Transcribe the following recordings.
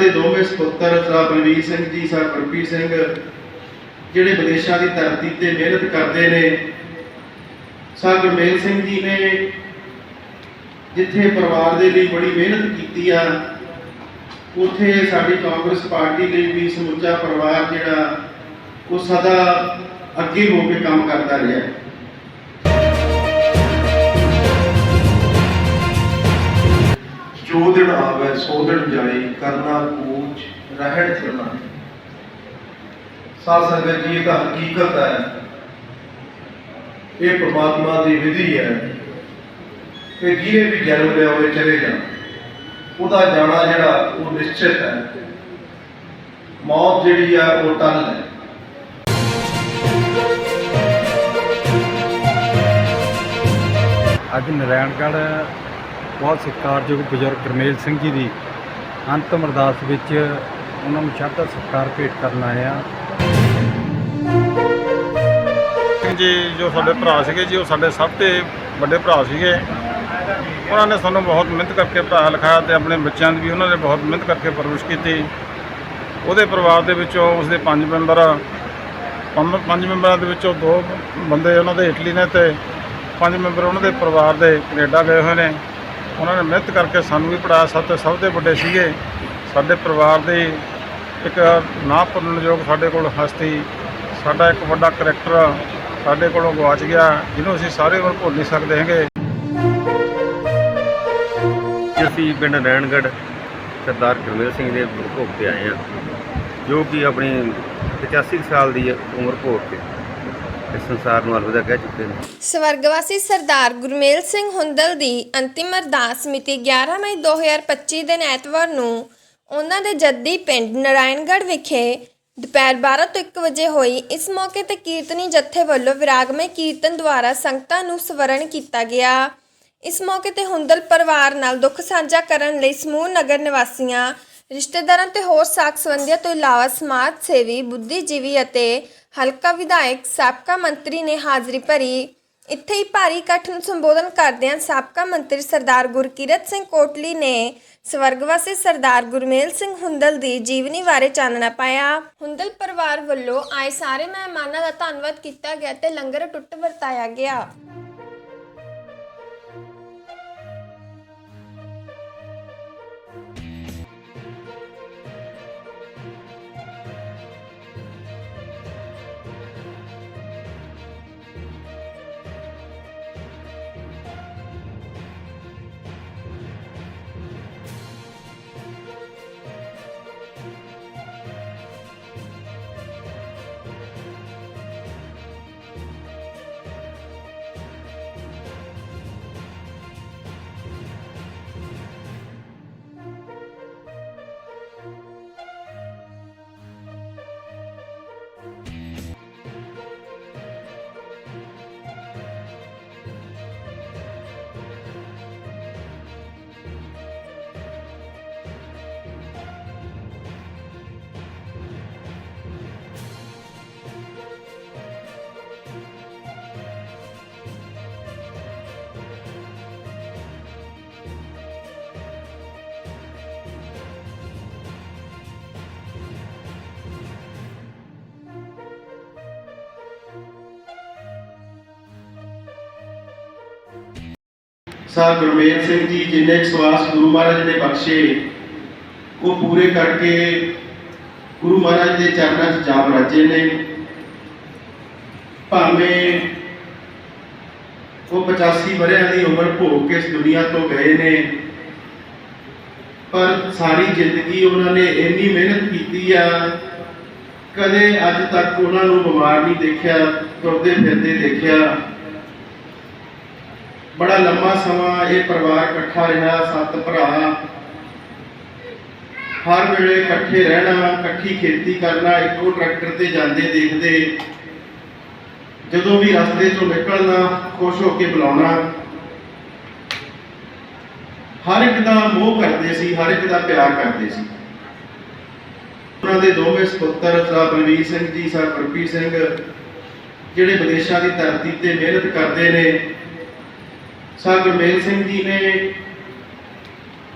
ਦੇ ਦੋਵੇਂ ਸੁਪੁੱਤਰ sir Balvir Singh ji, sir Gurpreet Singh, ਜਿਹੜੇ ਵਿਦੇਸ਼ਾਂ ਦੀ ਧਰਤੀ ਤੇ ਮਿਹਨਤ ਕਰਦੇ ਨੇ। ਸਰ ਗੁਰਮੇਲ ਸਿੰਘ ਜੀ ਨੇ ਜਿੱਥੇ ਪਰਿਵਾਰ ਦੇ ਲਈ ਬੜੀ ਮਿਹਨਤ ਕੀਤੀ ਆ, ਉਥੇ ਸਾਡੀ ਕਾਂਗਰਸ ਪਾਰਟੀ ਲਈ ਵੀ ਸਮੁੱਚਾ ਪਰਿਵਾਰ ਜਿਹੜਾ, ਉਹ ਸਦਾ ਅੱਗੇ ਹੋ ਕੇ ਕੰਮ ਕਰਦਾ ਰਿਹਾ। ਜੋ ਦਿਨ ਆਵੇ, ਸੋ ਦਿਨ ਜਾਏ ਕਰਨਾ ਕੂਚ, ਰਹਿਣ ਚਲਣਾ ਸਾਧ ਸੰਗਤ ਜੀ, ਇਹ ਤਾਂ ਹਕੀਕਤ ਹੈ। ਇਹ ਪ੍ਰਮਾਤਮਾ ਦੀ ਵਿਧੀ ਹੈ ਕਿ ਜਿਹਨੇ ਵੀ ਜਨਮ ਲਿਆ ਹੋਵੇ ਚਲੇ ਜਾਣਾ। ਉਹਦਾ ਜਾਣਾ ਜਿਹੜਾ, ਉਹ ਨਿਸ਼ਚਿਤ ਹੈ। ਮੌਤ ਜਿਹੜੀ ਆ ਉਹ ਟਲ ਹੈ। ਅੱਜ ਨਾਰਾਇਣਗੜ੍ਹ ਬਹੁਤ ਸਤਿਕਾਰਯੋਗ ਬਜ਼ੁਰਗ ਗੁਰਮੇਲ ਸਿੰਘ ਜੀ ਦੀ ਅੰਤਮ ਅਰਦਾਸ ਵਿੱਚ ਉਹਨਾਂ ਨੂੰ ਸ਼ਰਧਾ ਸਤਿਕਾਰ ਭੇਟ ਕਰਨ ਆਏ ਆ ਸਿੰਘ ਜੀ, ਜੋ ਸਾਡੇ ਭਰਾ ਸੀਗੇ ਜੀ, ਉਹ ਸਾਡੇ ਸਭ ਤੋਂ ਵੱਡੇ ਭਰਾ ਸੀਗੇ। ਉਹਨਾਂ ਨੇ ਸਾਨੂੰ ਬਹੁਤ ਮਿਹਨਤ ਕਰਕੇ ਪੜ੍ਹਾ ਲਿਖਾਇਆ ਤੇ ਆਪਣੇ ਬੱਚਿਆਂ ਦੀ ਵੀ ਉਹਨਾਂ ਨੇ ਬਹੁਤ ਮਿਹਨਤ ਕਰਕੇ ਪਰਵਰਿਸ਼ ਕੀਤੀ। ਉਹਦੇ ਪਰਿਵਾਰ ਦੇ ਵਿੱਚੋਂ ਉਸਦੇ ਪੰਜ ਮੈਂਬਰ, ਪੰਜ ਪੰਜ ਮੈਂਬਰਾਂ ਦੇ ਵਿੱਚੋਂ ਦੋ ਬੰਦੇ ਉਹਨਾਂ ਦੇ ਇਟਲੀ ਨੇ ਤੇ ਪੰਜ ਮੈਂਬਰ ਉਹਨਾਂ ਦੇ ਪਰਿਵਾਰ ਦੇ ਕੈਨੇਡਾ ਗਏ ਹੋਏ ਨੇ। ਉਹਨਾਂ ਨੇ ਮਿਹਨਤ ਕਰਕੇ ਸਾਨੂੰ ਵੀ ਪੜ੍ਹਾਇਆ ਸਭ ਤੋਂ ਸਭ ਤੋਂ ਵੱਡੇ ਸੀਗੇ। ਸਾਡੇ ਪਰਿਵਾਰ ਦੇ ਇੱਕ ਨਾ ਭੁੱਲਣਯੋਗ ਸਾਡੇ ਕੋਲ ਹਸਤੀ, ਸਾਡਾ ਇੱਕ ਵੱਡਾ ਕਰੈਕਟਰ ਸਾਡੇ ਕੋਲੋਂ ਗਵਾਚ ਗਿਆ, ਜਿਹਨੂੰ ਅਸੀਂ ਸਾਰੇ ਉਮਰ ਭੁੱਲ ਨਹੀਂ ਸਕਦੇ ਹੈਗੇ। ਅਸੀਂ ਪਿੰਡ ਨੈਣਗੜ੍ਹ ਸਰਦਾਰ ਗੁਰਮੇਲ ਸਿੰਘ ਦੇ ਭੋਗ ਤੇ ਆਏ ਹਾਂ, ਜੋ ਕਿ ਆਪਣੀ 85 ਸਾਲ ਦੀ ਉਮਰ ਭੋਗ ਕੇ ਇਸ ਸੰਸਾਰ ਨੂੰ ਅਲਵਿਦਾ ਕਹਿ ਚੁੱਕੇ ਨੇ। ਸਵਰਗਵਾਸੀ ਸਰਦਾਰ ਗੁਰਮੇਲ ਸਿੰਘ ਹੁੰਦਲ ਦੀ ਅੰਤਿਮ ਅਰਦਾਸ ਮਿਤੀ 11 ਮਈ 2025 ਦਿਨ ਐਤਵਾਰ ਨੂੰ ਉਹਨਾਂ ਦੇ ਜੱਦੀ ਪਿੰਡ ਨਾਰਾਇਣਗੜ੍ਹ ਵਿਖੇ ਦੁਪਹਿਰ 12 ਤੋਂ 1 ਵਜੇ ਹੋਈ ਇਸ ਮੌਕੇ ਤੇ ਕੀਰਤਨੀ ਜਥੇ ਵੱਲੋਂ ਵਿਰਾਗਮਈ ਕੀਰਤਨ ਦੁਆਰਾ ਸੰਗਤਾਂ ਨੂੰ ਸਵਰਨ ਕੀਤਾ ਗਿਆ। ਇਸ ਮੌਕੇ ਤੇ ਹੁੰਦਲ ਪਰਿਵਾਰ ਨਾਲ ਦੁੱਖ ਸਾਂਝਾ ਕਰਨ ਲਈ ਸਮੂਹ ਨਗਰ ਨਿਵਾਸੀਆਂ ਰਿਸ਼ਤੇਦਾਰਾਂ ਤੇ ਹੋਰ ਸਾਕ ਸੰਬੰਧੀਆਂ ਤੋਂ ਇਲਾਵਾ ਸਮਾਜ ਸੇਵੀ, ਬੁੱਧੀਜੀਵੀ ਅਤੇ ਹਲਕਾ ਵਿਧਾਇਕ ਸਾਬਕਾ ਮੰਤਰੀ ਨੇ ਹਾਜ਼ਰੀ ਭਰੀ। ਇੱਥੇ ਹੀ ਭਾਰੀ ਇਕੱਠ ਨੂੰ ਸੰਬੋਧਨ ਕਰਦਿਆਂ ਸਾਬਕਾ ਮੰਤਰੀ ਸਰਦਾਰ ਗੁਰਕੀਰਤ ਸਿੰਘ ਕੋਟਲੀ ਨੇ ਸਵਰਗਵਾਸੀ ਸਰਦਾਰ ਗੁਰਮੇਲ ਸਿੰਘ ਹੁੰਦਲ ਦੀ ਜੀਵਨੀ ਬਾਰੇ ਚਾਨਣਾ ਪਾਇਆ। ਹੁੰਦਲ ਪਰਿਵਾਰ ਵੱਲੋਂ ਆਏ ਸਾਰੇ ਮਹਿਮਾਨਾਂ ਦਾ ਧੰਨਵਾਦ ਕੀਤਾ ਗਿਆ ਤੇ ਲੰਗਰ ਟੁੱਟ ਵਰਤਾਇਆ ਗਿਆ। ਸਾਹਿਬ ਗੁਰਮੇਲ ਸਿੰਘ ਜੀ, ਜਿੰਨੇ ਸਵਾਸ ਗੁਰੂ ਮਹਾਰਾਜ ਨੇ ਬਖਸ਼ੇ, ਉਹ ਪੂਰੇ ਕਰਕੇ ਗੁਰੂ ਮਹਾਰਾਜ ਦੇ ਚਰਨਾਂ 'ਚ ਜਾਮ ਰਾਜੇ ਨੇ। ਭਾਵੇਂ ਉਹ 85 ਵਰਿਆਂ ਦੀ ਉਮਰ ਭੋਗ ਕੇ ਇਸ ਦੁਨੀਆ ਤੋਂ ਗਏ ਨੇ, ਪਰ ਸਾਰੀ ਜ਼ਿੰਦਗੀ ਉਹਨਾਂ ਨੇ ਇੰਨੀ ਮਿਹਨਤ ਕੀਤੀ ਆ, ਕਦੇ ਅੱਜ ਤੱਕ ਉਹਨਾਂ ਨੂੰ ਬਿਮਾਰ ਨਹੀਂ ਦੇਖਿਆ, ਤੁਰਦੇ ਫਿਰਦੇ ਦੇਖਿਆ। ਬੜਾ ਲੰਮਾ ਸਮਾਂ ਇਹ ਪਰਿਵਾਰ ਇਕੱਠਾ ਰਿਹਾ ਸੱਤ ਭਰਾ। ਹਰ ਵੇਲੇ ਇਕੱਠੇ ਰਹਿਣਾ, ਇਕੱਠੀ ਖੇਤੀ ਕਰਨਾ, ਇੱਕੋ ਟਰੈਕਟਰ ਤੇ ਜਾਂਦੇ ਦੇਖਦੇ। ਜਦੋਂ ਵੀ ਰਸਤੇ ਤੋਂ ਨਿਕਲਣਾ, ਖੁਸ਼ ਹੋ ਕੇ ਬੁਲਾਉਣਾ। ਹਰ ਇੱਕ ਦਾ ਮੋਹ ਕਰਦੇ ਸੀ, ਹਰ ਇੱਕ ਦਾ ਪਿਆਰ ਕਰਦੇ ਸੀ। ਉਹਨਾਂ ਦੇ ਦੋਵੇਂ ਸੁਪੁੱਤਰ, ਸਰ ਬਲਵੀਰ ਸਿੰਘ ਜੀ, ਸਰ ਗੁਰਪ੍ਰੀਤ ਸਿੰਘ, ਜਿਹੜੇ ਵਿਦੇਸ਼ਾਂ ਦੀ ਧਰਤੀ ਤੇ ਮਿਹਨਤ ਕਰਦੇ ਨੇ ਸਰ ਗੁਰਮੇਲ ਸਿੰਘ ਜੀ ਨੇ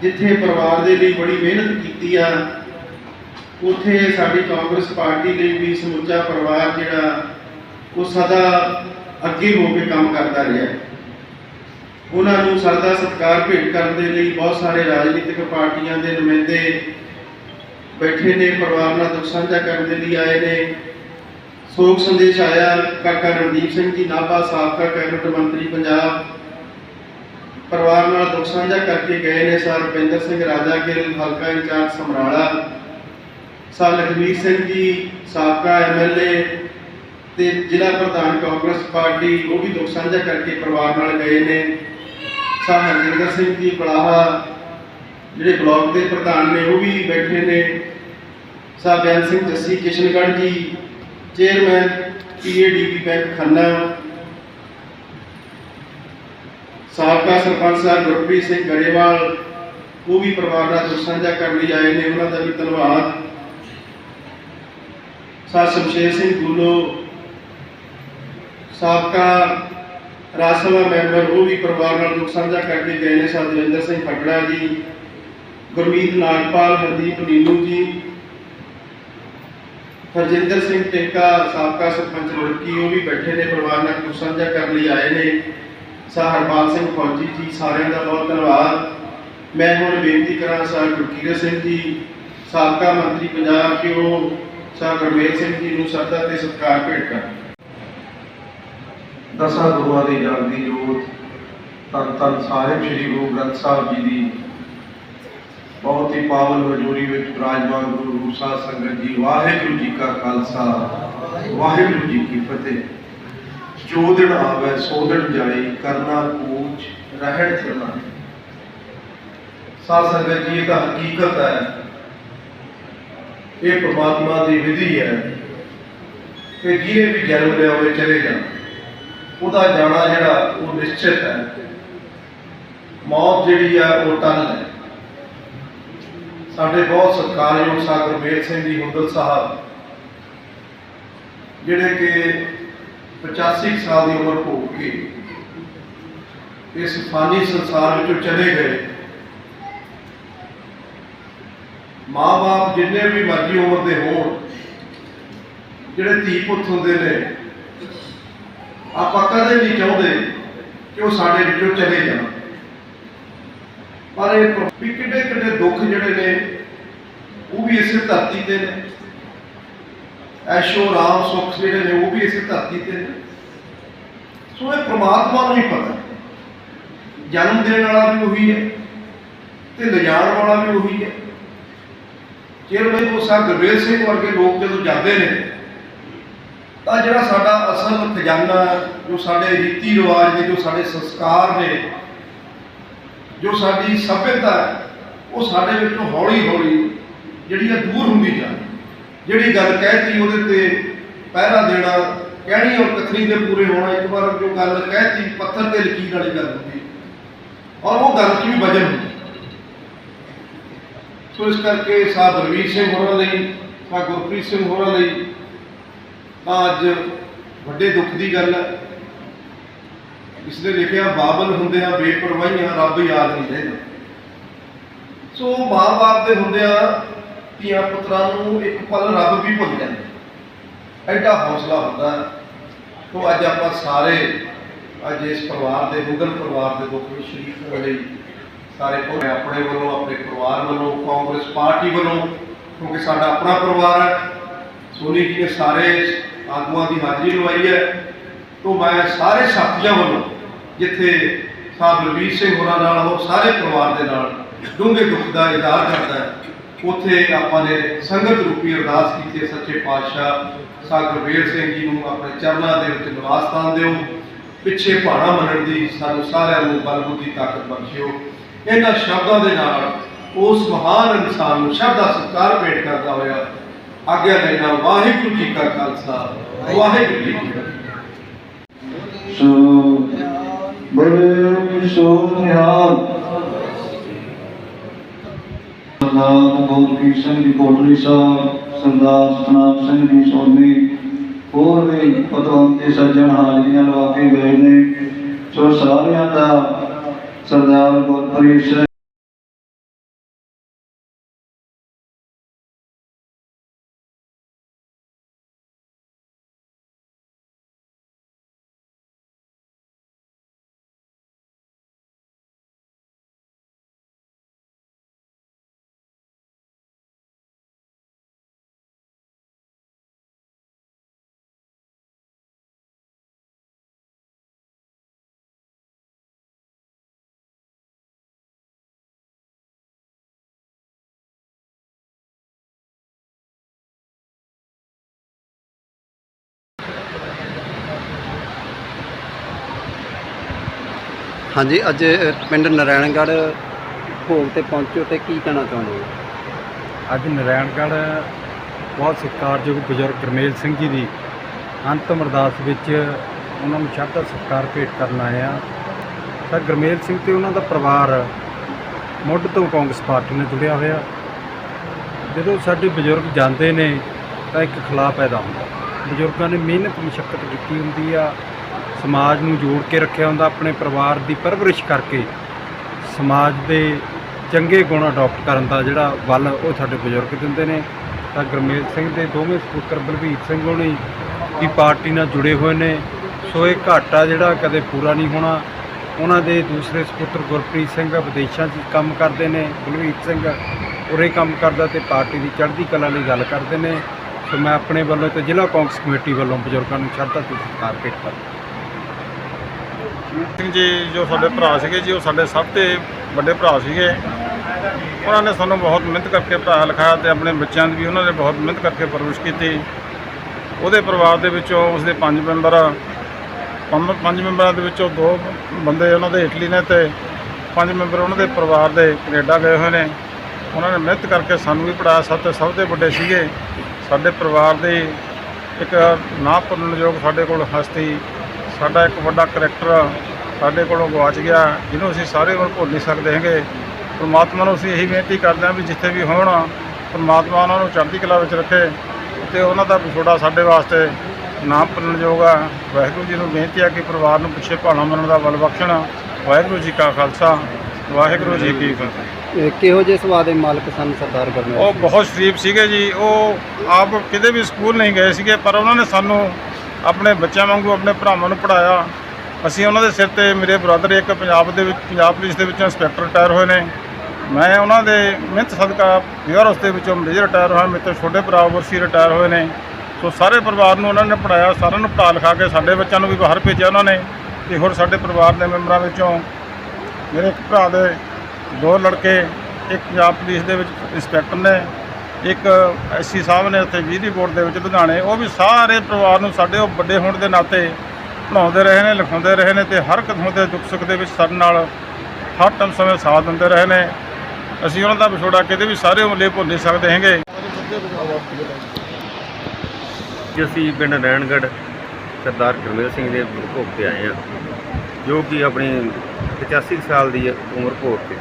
ਜਿੱਥੇ ਪਰਿਵਾਰ ਦੇ ਲਈ ਬੜੀ ਮਿਹਨਤ ਕੀਤੀ ਆ, ਉੱਥੇ ਸਾਡੀ ਕਾਂਗਰਸ ਪਾਰਟੀ ਲਈ ਵੀ ਸਮੁੱਚਾ ਪਰਿਵਾਰ ਜਿਹੜਾ, ਉਹ ਸਦਾ ਅੱਗੇ ਹੋ ਕੇ ਕੰਮ ਕਰਦਾ ਰਿਹਾ। ਉਹਨਾਂ ਨੂੰ ਸਰਦਾ ਸਤਿਕਾਰ ਭੇਟ ਕਰਨ ਦੇ ਲਈ ਬਹੁਤ ਸਾਰੇ ਰਾਜਨੀਤਿਕ ਪਾਰਟੀਆਂ ਦੇ ਨੁਮਾਇੰਦੇ ਬੈਠੇ ਨੇ, ਪਰਿਵਾਰ ਨਾਲ ਦੁੱਖ ਸਾਂਝਾ ਕਰਨ ਦੇ ਲਈ ਆਏ ਨੇ। ਸੋਗ ਸੰਦੇਸ਼ ਆਇਆ ਕਾਕਾ ਰਣਦੀਪ ਸਿੰਘ ਜੀ, ਨਾਭਾ, ਸਾਬਕਾ ਕੈਬਨਿਟ ਮੰਤਰੀ ਪੰਜਾਬ ਪਰਿਵਾਰ ਨਾਲ ਦੁੱਖ ਸਾਂਝਾ ਕਰਕੇ ਗਏ ਨੇ ਸਰ ਰੁਪਿੰਦਰ ਸਿੰਘ ਰਾਜਾ ਗਿੱਲ, ਹਲਕਾ ਇੰਚਾਰਜ ਸਮਰਾਲਾ, ਸਰ ਲਖਵੀਰ ਸਿੰਘ ਜੀ, ਸਾਬਕਾ ਐਮਐਲਏ ਤੇ ਜ਼ਿਲ੍ਹਾ ਪ੍ਰਧਾਨ ਕਾਂਗਰਸ ਪਾਰਟੀ, ਉਹ ਵੀ ਦੁੱਖ ਸਾਂਝਾ ਕਰਕੇ ਪਰਿਵਾਰ ਨਾਲ ਗਏ ਨੇ। ਸਰ ਹਰਜਿੰਦਰ ਸਿੰਘ ਜੀ, ਬਲਾਹਾ, ਜਿਹੜੇ ਬਲਾਕ ਦੇ ਪ੍ਰਧਾਨ ਨੇ, ਉਹ ਵੀ ਬੈਠੇ ਨੇ। Sir Bain Singh Jassi, Kishangarh ji, chairman, PADB bank Khanna ਸਾਬਕਾ ਸਰਪੰਚ ਸਾਹਿਬ ਗੁਰਪ੍ਰੀਤ ਸਿੰਘ ਗਰੇਵਾਲ, ਉਹ ਵੀ ਪਰਿਵਾਰ ਨਾਲ ਦੁੱਖ ਸਾਂਝਾ ਕਰਨ ਲਈ ਆਏ ਨੇ, ਉਹਨਾਂ ਦਾ ਵੀ ਧੰਨਵਾਦ। ਸਰ ਸ਼ਮਸ਼ੇਰ ਸਿੰਘ ਗੁੱਲੋ ਸਾਬਕਾ ਰਾਜ ਸਭਾ ਮੈਂਬਰ, ਉਹ ਵੀ ਪਰਿਵਾਰ ਨਾਲ ਦੁੱਖ ਸਾਂਝਾ ਕਰਕੇ ਗਏ ਨੇ, ਸਰ ਦਵਿੰਦਰ ਸਿੰਘ ਫੱਗੜਾ ਜੀ, ਗੁਰਮੀਤ ਨਾਗਪਾਲ, ਹਰਦੀਪ ਨੀਨੂ ਜੀ, ਹਰਜਿੰਦਰ ਸਿੰਘ ਟੇਕਾ, ਸਾਬਕਾ ਸਰਪੰਚ ਰੁੜਕੀ, ਉਹ ਵੀ ਬੈਠੇ ਨੇ, ਪਰਿਵਾਰ ਨਾਲ ਦੁੱਖ ਸਾਂਝਾ ਕਰਨ ਲਈ ਆਏ ਨੇ। ਸਰ ਹਰਪਾਲ ਸਿੰਘ ਫੌਜੀ ਜੀ, ਸਾਰਿਆਂ ਦਾ ਬਹੁਤ ਧੰਨਵਾਦ। ਮੈਂ ਹੁਣ ਬੇਨਤੀ ਕਰਾਂ ਸਰ ਗੁਰਕੀਰਤ ਸਿੰਘ ਜੀ, ਸਾਬਕਾ ਮੰਤਰੀ ਪੰਜਾਬ ਕਿ ਉਹ ਸਰ ਗੁਰਮੇਲ ਸਿੰਘ ਜੀ ਨੂੰ ਸ਼ਰਧਾ ਤੇ ਸਤਿਕਾਰ ਭੇਟ ਕਰਨ ਦਸਾਂ ਗੁਰੂਆਂ ਦੀ ਜਗਦੀ ਜੋਤ, ਧੰਨ ਧੰਨ ਸਾਹਿਬ ਸ੍ਰੀ ਗੁਰੂ ਗ੍ਰੰਥ ਸਾਹਿਬ ਜੀ ਦੀ। ਬਹੁਤ ਹੀ ਪਾਵਨ ਹਜ਼ੂਰੀ ਵਿੱਚ ਵਿਰਾਜਮਾਨ ਗੁਰੂ ਰੂਪ ਸਾਹਿਬ ਸੰਗਤ ਜੀ, ਵਾਹਿਗੁਰੂ ਜੀ ਕਾ ਖਾਲਸਾ, ਵਾਹਿਗੁਰੂ ਜੀ ਕੀ ਫਤਿਹ। ਜੋ ਦਿਨ ਆਵੇ, ਸੋ ਦਿਨ ਜਾਈ, ਕਰਨਾ ਕੂਚ, ਰਹਿਣ ਥਿਰਨਾ ਸਾਧ ਸੰਗਤ ਜੀ, ਇਹ ਤਾਂ ਹਕੀਕਤ ਹੈ। ਇਹ ਪ੍ਰਮਾਤਮਾ ਦੀ ਵਿਧੀ ਹੈ ਕਿ ਜਿਹਨੇ ਵੀ ਜਨਮ ਲਿਆ ਹੋਵੇ ਚਲੇ ਜਾਣਾ। ਉਹਦਾ ਜਾਣਾ ਜਿਹੜਾ, ਉਹ ਨਿਸ਼ਚਿਤ ਹੈ। ਮੌਤ ਜਿਹੜੀ ਆ ਉਹ ਟਲ ਹੈ। ਸਾਡੇ ਬਹੁਤ ਸਤਿਕਾਰਯੋਗ ਸਾਗਰ ਗੁਰਮੇਲ ਸਿੰਘ ਜੀ ਹੁੰਦਲ ਸਾਹਿਬ, ਜਿਹੜੇ ਕਿ 85 ਸਾਲ ਦੀ ਉਮਰ ਭੋਗ ਕੇ ਇਸ ਫਾਨੀ ਸੰਸਾਰ ਵਿੱਚੋਂ ਚਲੇ ਗਏ। ਮਾਂ-ਬਾਪ ਜਿੰਨੇ ਵੀ ਮਰਜ਼ੀ ਉਮਰ ਦੇ ਹੋਣ, ਜਿਹੜੇ ਧੀ ਪੁੱਤ ਹੁੰਦੇ ਨੇ, ਆਪਾਂ ਕਦੇ ਨਹੀਂ ਚਾਹੁੰਦੇ ਕਿ ਉਹ ਸਾਡੇ ਵਿੱਚੋਂ ਚਲੇ ਜਾਣ। ਪਰ ਇਹ ਕਿੱਡੇ ਕਿੱਡੇ ਦੁੱਖ ਜਿਹੜੇ ਨੇ, ਉਹ ਵੀ ਇਸੇ ਧਰਤੀ ਤੇ ਨੇ। ਐਸ਼ੋ ਰਾਮ ਸੁੱਖ ਜਿਹੜੇ ਨੇ ਉਹ ਵੀ ਇਸੇ ਧਰਤੀ ਤੇ ਨੇ। ਸੋ ਇਹ ਪ੍ਰਮਾਤਮਾ ਨੂੰ ਹੀ ਪਤਾ ਜਨਮ ਦੇਣ ਵਾਲਾ ਵੀ ਉਹੀ ਹੈ ਤੇ ਲਿਜਾਣ ਵਾਲਾ ਵੀ ਉਹੀ ਹੈ। ਚੇਅਰਮੈਨ ਕੋ ਸਾਹਿਬ ਗੁਰਵੇਲ ਸਿੰਘ ਵਰਗੇ ਲੋਕ ਜਦੋਂ ਜਾਂਦੇ ਨੇ, ਤਾਂ ਜਿਹੜਾ ਸਾਡਾ ਅਸਲ ਖਜ਼ਾਨਾ ਜੋ ਸਾਡੇ ਰੀਤੀ ਰਿਵਾਜ ਨੇ, ਜੋ ਸਾਡੇ ਸੰਸਕਾਰ ਨੇ, ਜੋ ਸਾਡੀ ਸਭਿਅਤਾ ਉਹ ਸਾਡੇ ਵਿੱਚੋਂ ਹੌਲੀ ਹੌਲੀ ਜਿਹੜੀ ਆ ਦੂਰ ਹੁੰਦੀ ਜਾਂਦੀ ਜਿਹੜੀ ਗੱਲ ਕਹਿਤੀ ਉਹਦੇ ਤੇ ਪਹਿਰਾ ਦੇਣਾ, ਕਹਿਣੀ ਔਰ ਕਥਨੀ ਦੇ ਪੂਰੇ ਹੋਣਾ, ਇੱਕ ਵਾਰ ਜੋ ਗੱਲ ਕਹਿਤੀ, ਪੱਥਰ ਤੇ ਲਕੀਰ ਵਾਲੀ ਗੱਲ ਹੁੰਦੀ। ਔਰ ਉਹ ਗੱਲ 'ਚ ਵਜਨ ਹੁੰਦਾ। ਸੋ ਇਸ ਕਰਕੇ ਸਾਹਿਬ ਰਵੀਰ ਸਿੰਘ ਹੋਰਾਂ ਲਈ ਸਾਹਿਬ ਗੁਰਪ੍ਰੀਤ ਸਿੰਘ ਹੋਰਾਂ ਲਈ ਤਾਂ ਅੱਜ ਵੱਡੇ ਦੁੱਖ ਦੀ ਗੱਲ ਹੈ। ਇਸ ਨੇ ਲਿਖਿਆ, ਬਾਬਲ ਹੁੰਦਿਆਂ ਬੇਪਰਵਾਹੀਆਂ, ਰੱਬ ਯਾਦ ਨਹੀਂ ਰਹਿੰਦਾ। ਸੋ ਮਾਂ-ਬਾਪ ਦੇ ਹੁੰਦਿਆਂ ਧੀਆਂ ਪੁੱਤਰਾਂ ਨੂੰ ਇੱਕ ਪਲ ਰੱਬ ਵੀ ਭੁੱਲ ਜਾਂਦਾ। ਐਡਾ ਹੌਸਲਾ ਹੁੰਦਾ ਉਹ ਅੱਜ ਆਪਾਂ ਸਾਰੇ, ਅੱਜ ਇਸ ਪਰਿਵਾਰ ਦੇ, ਮੁਗਲ ਪਰਿਵਾਰ ਦੇ ਦੁੱਖ ਵਿੱਚ ਸ਼ਰੀਕ ਹੋਣ ਲਈ ਸਾਰੇ ਭੋਲੇ ਆਪਣੇ ਵੱਲੋਂ, ਆਪਣੇ ਪਰਿਵਾਰ ਵੱਲੋਂ, ਕਾਂਗਰਸ ਪਾਰਟੀ ਵੱਲੋਂ, ਕਿਉਂਕਿ ਸਾਡਾ ਆਪਣਾ ਪਰਿਵਾਰ ਹੈ। ਸੋਨੀ ਜੀ ਨੇ ਸਾਰੇ ਆਗੂਆਂ ਦੀ ਹਾਜ਼ਰੀ ਲਵਾਈ ਹੈ। ਤੋਂ ਮੈਂ ਸਾਰੇ ਸਾਥੀਆਂ ਵੱਲੋਂ, ਜਿੱਥੇ ਸਾਹਿਬ ਰਵੀਰ ਸਿੰਘ ਹੋਰਾਂ ਨਾਲ, ਹੋਰ ਸਾਰੇ ਪਰਿਵਾਰ ਦੇ ਨਾਲ, ਡੂੰਘੇ ਦੁੱਖ ਦਾ ਇਜ਼ਹਾਰ ਕਰਦਾ ਹੈ। ਉੱਥੇ ਆਪਾਂ ਨੇ ਸੰਗਤ ਰੂਪੀ ਅਰਦਾਸ ਕੀਤੀ ਸੱਚੇ ਪਾਤਸ਼ਾਹ ਸਾਹਿਬ ਸਿੰਘ ਜੀ ਨੂੰ ਆਪਣੇ ਚਰਨਾਂ ਦੇ ਵਿੱਚ ਨਿਵਾਸ ਸਥਾਨ ਦਿਓ, ਪਿੱਛੇ ਭਾਣਾ ਮੰਨਣ ਦੀ ਸਾਨੂੰ ਸਾਰਿਆਂ ਨੂੰ ਬਲਬੂ ਦੀ ਤਾਕਤ ਬਖਸ਼ਿਓ। ਇਹਨਾਂ ਸ਼ਬਦਾਂ ਦੇ ਨਾਲ ਉਸ ਮਹਾਨ ਇਨਸਾਨ ਨੂੰ ਸ਼ਬਦਾ ਸਤਿਕਾਰ ਭੇਟ ਕਰਦਾ ਹੋਇਆ ਆਗਿਆ ਲੈਣਾ ਵਾਹਿਗੁਰੂ ਜੀ ਕਾ ਖਾਲਸਾ, ਵਾਹਿਗੁਰੂ ਜੀ ਕੀ ਫਤਿਹ। ਸੋ ਬੜੇ ਸੋਨਿਆਲ ਸਰਦਾਰ ਗੋਲਕੀ ਸਿੰਘ ਜੀ, ਕੋਟਲੀ ਸਾਹਿਬ, ਸਰਦਾਰ ਸਤਨਾਮ ਸਿੰਘ ਜੀ, ਸੋਨੀ। ਹੋਰ ਵੀ ਪਤਵੰਤ ਦੇ ਸੱਜਣ ਹਾਜ਼ਰੀਆਂ ਲਵਾ ਕੇ ਗਏ ਨੇ। ਸੋ ਸਾਰਿਆਂ ਦਾ ਸਰਦਾਰ ਗੁਰਪ੍ਰੀਤ ਹਾਂਜੀ, ਅੱਜ ਪਿੰਡ ਨਾਰਾਇਣਗੜ੍ਹ ਭੋਗ ਤੇ ਪਹੁੰਚੋ ਤੇ ਕੀ ਕਹਿਣਾ ਚਾਹੁੰਦੇ ਹੋ? ਅੱਜ ਨਾਰਾਇਣਗੜ੍ਹ ਬਹੁਤ ਸਤਿਕਾਰਯੋਗ ਬਜ਼ੁਰਗ ਗੁਰਮੇਲ ਸਿੰਘ ਜੀ ਦੀ ਅੰਤਮ ਅਰਦਾਸ ਵਿੱਚ ਉਹਨਾਂ ਨੂੰ ਸ਼ਰਧਾ ਸਤਿਕਾਰ ਭੇਟ ਕਰਨ ਆਏ ਆ ਸਰ, ਗੁਰਮੇਲ ਸਿੰਘ ਤੇ ਉਹਨਾਂ ਦਾ ਪਰਿਵਾਰ ਮੁੱਢ ਤੋਂ ਕਾਂਗਰਸ ਪਾਰਟੀ ਨਾਲ ਜੁੜਿਆ ਹੋਇਆ। ਜਦੋਂ ਸਾਡੇ ਬਜ਼ੁਰਗ ਜਾਂਦੇ ਨੇ ਤਾਂ ਇੱਕ ਖਲਾ ਪੈਦਾ ਹੁੰਦਾ। ਬਜ਼ੁਰਗਾਂ ਨੇ ਮਿਹਨਤ, ਮੁਸ਼ੱਕਤ ਕੀਤੀ ਹੁੰਦੀ ਆ। ਸਮਾਜ ਨੂੰ ਜੋੜ ਕੇ ਰੱਖਿਆ ਹੁੰਦਾ, ਆਪਣੇ ਪਰਿਵਾਰ ਦੀ ਪਰਵਰਿਸ਼ ਕਰਕੇ ਸਮਾਜ ਦੇ ਚੰਗੇ ਗੁਣ ਅਡਾਪਟ ਕਰਨ ਦਾ ਜਿਹੜਾ ਵੱਲ ਉਹ ਸਾਡੇ ਬਜ਼ੁਰਗ ਦਿੰਦੇ ਨੇ। ਤਾਂ ਗੁਰਮੇਲ ਸਿੰਘ ਦੇ ਦੋਵੇਂ ਸਪੁੱਤਰ ਬਲਵੀਰ ਸਿੰਘ ਹੋਣੀ ਵੀ ਪਾਰਟੀ ਨਾਲ ਜੁੜੇ ਹੋਏ ਨੇ। ਸੋ ਇਹ ਘਾਟਾ ਜਿਹੜਾ ਕਦੇ ਪੂਰਾ ਨਹੀਂ ਹੋਣਾ। ਉਹਨਾਂ ਦੇ ਦੂਸਰੇ ਸਪੁੱਤਰ ਗੁਰਪ੍ਰੀਤ ਸਿੰਘ ਵਿਦੇਸ਼ਾਂ 'ਚ ਕੰਮ ਕਰਦੇ ਨੇ। ਬਲਵੀਰ ਸਿੰਘ ਉਰੇ ਕੰਮ ਕਰਦਾ ਤੇ ਪਾਰਟੀ ਦੀ ਚੜ੍ਹਦੀ ਕਲਾ ਲਈ ਗੱਲ ਕਰਦੇ ਨੇ। ਸੋ ਮੈਂ ਆਪਣੇ ਵੱਲੋਂ ਤੇ ਜ਼ਿਲ੍ਹਾ ਕਾਂਗਰਸ ਕਮੇਟੀ ਵੱਲੋਂ ਬਜ਼ੁਰਗਾਂ ਨੂੰ ਸ਼ਰਧਾ ਤੇ ਸਤਿਕਾਰ ਭੇਟ ਕਰਦਾ ਸਿੰਘ ਜੀ ਜੋ ਸਾਡੇ ਭਰਾ ਸੀਗੇ ਜੀ, ਉਹ ਸਾਡੇ ਸਭ ਤੋਂ ਵੱਡੇ ਭਰਾ ਸੀਗੇ। ਉਹਨਾਂ ਨੇ ਸਾਨੂੰ ਬਹੁਤ ਮਿਹਨਤ ਕਰਕੇ ਪੜ੍ਹਾਇਆ ਲਿਖਾਇਆ ਤੇ ਆਪਣੇ ਬੱਚਿਆਂ ਦੀ ਵੀ ਉਹਨਾਂ ਨੇ ਬਹੁਤ ਮਿਹਨਤ ਕਰਕੇ ਪਰਵਰਿਸ਼ ਕੀਤੀ। ਉਹਦੇ ਪਰਿਵਾਰ ਦੇ ਵਿੱਚੋਂ ਉਸਦੇ ਪੰਜ ਮੈਂਬਰ, ਪੰਜ ਪੰਜ ਮੈਂਬਰਾਂ ਦੇ ਵਿੱਚੋਂ ਦੋ ਬੰਦੇ ਉਹਨਾਂ ਦੇ ਇਟਲੀ ਨੇ ਤੇ ਪੰਜ ਮੈਂਬਰ ਉਹਨਾਂ ਦੇ ਪਰਿਵਾਰ ਦੇ ਕੈਨੇਡਾ ਗਏ ਹੋਏ ਨੇ। ਉਹਨਾਂ ਨੇ ਮਿਹਨਤ ਕਰਕੇ ਸਾਨੂੰ ਵੀ ਪੜ੍ਹਾਇਆ, ਸਭ ਤੋਂ ਸਭ ਤੋਂ ਵੱਡੇ ਸੀਗੇ। ਸਾਡੇ ਪਰਿਵਾਰ ਦੇ ਇੱਕ ਨਾ ਭੁੱਲਣਯੋਗ ਸਾਡੇ ਕੋਲ ਹਸਤੀ ਸਾਡਾ ਇੱਕ ਵੱਡਾ ਕਰੈਕਟਰ ਸਾਡੇ ਕੋਲੋਂ ਗਵਾਚ ਗਿਆ ਜਿਹਨੂੰ ਅਸੀਂ ਸਾਰੇ ਉਮਰ ਭੁੱਲ ਨਹੀਂ ਸਕਦੇ ਹੈਗੇ। ਪਰਮਾਤਮਾ ਨੂੰ ਅਸੀਂ ਇਹੀ ਬੇਨਤੀ ਕਰਦੇ ਹਾਂ ਵੀ ਜਿੱਥੇ ਵੀ ਹੋਣ ਪਰਮਾਤਮਾ ਉਹਨਾਂ ਨੂੰ ਚੜ੍ਹਦੀ ਕਲਾ ਵਿੱਚ ਰੱਖੇ ਤੇ ਉਹਨਾਂ ਦਾ ਵਿਛੋੜਾ ਸਾਡੇ ਵਾਸਤੇ ਨਾ ਭੁੱਲਣਯੋਗ ਆ। ਵਾਹਿਗੁਰੂ ਜੀ ਨੂੰ ਬੇਨਤੀ ਆ ਕਿ ਪਰਿਵਾਰ ਨੂੰ ਪਿੱਛੇ ਭਾਣਾ ਮੰਨਣ ਦਾ ਬਲ ਬਖਸ਼ਣ। ਵਾਹਿਗੁਰੂ ਜੀ ਕਾ ਖਾਲਸਾ ਵਾਹਿਗੁਰੂ ਜੀ ਕੀ ਫਤਿਹ। ਕਿਹੋ ਜਿਹੇ ਸੁਭਾਅ ਦੇ ਮਾਲਕ ਸਨ ਸਰਦਾਰ ਗੁਰਮੇਲ ਉਹ? ਬਹੁਤ ਸ਼ਰੀਫ ਸੀਗੇ ਜੀ। ਉਹ ਆਪ ਕਿਤੇ ਵੀ ਸਕੂਲ ਨਹੀਂ ਗਏ ਸੀਗੇ ਪਰ ਉਹਨਾਂ ਨੇ ਸਾਨੂੰ ਆਪਣੇ ਬੱਚਿਆਂ ਵਾਂਗੂ ਆਪਣੇ ਭਰਾਵਾਂ ਨੂੰ ਪੜਾਇਆ ਅਸੀਂ ਉਹਨਾਂ ਦੇ ਸਿਰ ਤੇ ਮੇਰੇ ਬ੍ਰਦਰ ਇੱਕ ਪੰਜਾਬ ਦੇ ਵਿੱਚ, ਪੰਜਾਬ ਪੁਲਿਸ ਦੇ ਵਿੱਚੋਂ ਇੰਸਪੈਕਟਰ ਰਿਟਾਇਰ ਹੋਏ ਨੇ। ਮੈਂ ਉਹਨਾਂ ਦੇ ਮਿਹਨਤ ਸਦਕਾ ਬਿਹਾਰ ਦੇ ਵਿੱਚੋਂ ਮੇਜਰ ਰਿਟਾਇਰ ਹੋਇਆ, ਮੇਰੇ ਤੋਂ ਛੋਟੇ ਭਰਾ ਵਰਸੀ ਰਿਟਾਇਰ ਹੋਏ ਨੇ। ਸੋ ਸਾਰੇ ਪਰਿਵਾਰ ਨੂੰ ਉਹਨਾਂ ਨੇ ਪੜਾਇਆ ਸਾਰਿਆਂ ਨੂੰ ਪੜ੍ਹਾ ਲਿਖਾ ਕੇ ਸਾਡੇ ਬੱਚਿਆਂ ਨੂੰ ਵੀ ਬਾਹਰ ਭੇਜਿਆ ਉਹਨਾਂ ਨੇ ਤੇ ਹੋਰ ਸਾਡੇ ਪਰਿਵਾਰ ਦੇ ਮੈਂਬਰਾਂ ਵਿੱਚੋਂ ਮੇਰੇ ਇੱਕ ਭਰਾ ਦੇ ਦੋ ਲੜਕੇ, ਇੱਕ ਪੰਜਾਬ ਪੁਲਿਸ ਦੇ ਵਿੱਚ ਇੰਸਪੈਕਟਰ ਨੇ। ਇੱਕ ਐਸਸੀ ਸਾਹਿਬ ਨੇ ਉੱਥੇ ਬਿਜਲੀ ਬੋਰਡ ਦੇ ਵਿੱਚ ਲੁਧਿਆਣੇ, ਉਹ ਵੀ ਸਾਰੇ ਪਰਿਵਾਰ ਨੂੰ ਸਾਡੇ ਉਹ ਵੱਡੇ ਹੋਣ ਦੇ ਨਾਤੇ ਪੜ੍ਹਾਉਂਦੇ ਰਹੇ ਨੇ, ਲਿਖਾਉਂਦੇ ਰਹੇ ਨੇ ਤੇ ਹਰ ਕਿਸਮ ਦੇ ਦੁੱਖ ਸੁੱਖ ਦੇ ਵਿੱਚ ਸਾਡੇ ਨਾਲ ਹਰ ਟਾਈਮ ਸਮੇਂ ਸਾਥ ਦਿੰਦੇ ਰਹੇ ਨੇ। ਅਸੀਂ ਉਹਨਾਂ ਦਾ ਵਿਛੋੜਾ ਕਿਤੇ ਵੀ ਸਾਰੇ ਉਮਰ ਲਈ ਭੁੱਲ ਨਹੀਂ ਸਕਦੇ ਹੈਗੇ। ਅੱਜ ਅਸੀਂ ਪਿੰਡ ਨੈਣਗੜ੍ਹ ਸਰਦਾਰ ਗੁਰਮੇਲ ਸਿੰਘ ਦੇ ਭੋਗ ਤੇ ਆਏ ਹਾਂ, ਜੋ ਕਿ ਆਪਣੀ 85 ਕੁ ਸਾਲ ਦੀ ਉਮਰ ਭੋਗ ਕੇ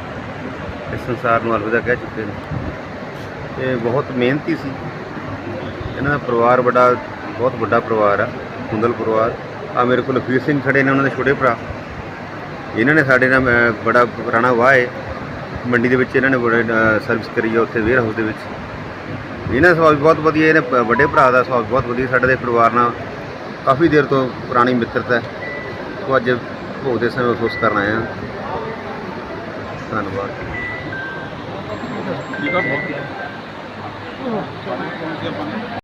ਇਸ ਸੰਸਾਰ ਨੂੰ ਅਲਵਿਦਾ ਕਹਿ ਚੁੱਕੇ ਨੇ। ਇਹ ਬਹੁਤ ਮਿਹਨਤੀ ਸੀ। ਇਹਨਾਂ ਦਾ ਪਰਿਵਾਰ ਬੜਾ ਬਹੁਤ ਵੱਡਾ ਪਰਿਵਾਰ ਆ ਹੁੰਦਲ ਪਰਿਵਾਰ। ਆ ਮੇਰੇ ਕੋਲ ਲਖਵੀਰ ਸਿੰਘ ਖੜੇ ਨੇ ਉਹਨਾਂ ਦੇ ਛੋਟੇ ਭਰਾ। ਇਹਨਾਂ ਨੇ ਸਾਡੇ ਨਾਲ ਅਹ, ਬੜਾ ਪੁਰਾਣਾ ਵਾਹ ਹੈ ਮੰਡੀ ਦੇ ਵਿੱਚ ਇਹਨਾਂ ਨੇ ਬੜੇ ਸਰਵਿਸ ਕਰੀ ਆ ਉੱਥੇ ਵੇਅਰ ਹਾਊਸ ਦੇ ਵਿੱਚ। ਇਹਨਾਂ ਦਾ ਸੁਭਾਅ ਬਹੁਤ ਵਧੀਆ ਇਹਨੇ ਵੱਡੇ ਭਰਾ ਦਾ ਸੁਭਾਅ ਬਹੁਤ ਵਧੀਆ। ਸਾਡੇ ਦੇ ਪਰਿਵਾਰ ਨਾਲ ਕਾਫੀ ਦੇਰ ਤੋਂ ਪੁਰਾਣੀ ਮਿੱਤਰਤਾ ਹੈ। ਉਹ ਅੱਜ ਭੋਗ ਦੇ ਸਮੇਂ ਮਹਿਸੂਸ ਕਰਨ ਆਇਆ ਧੰਨਵਾਦ। ਠੀਕ ਆ ਬਹੁਤ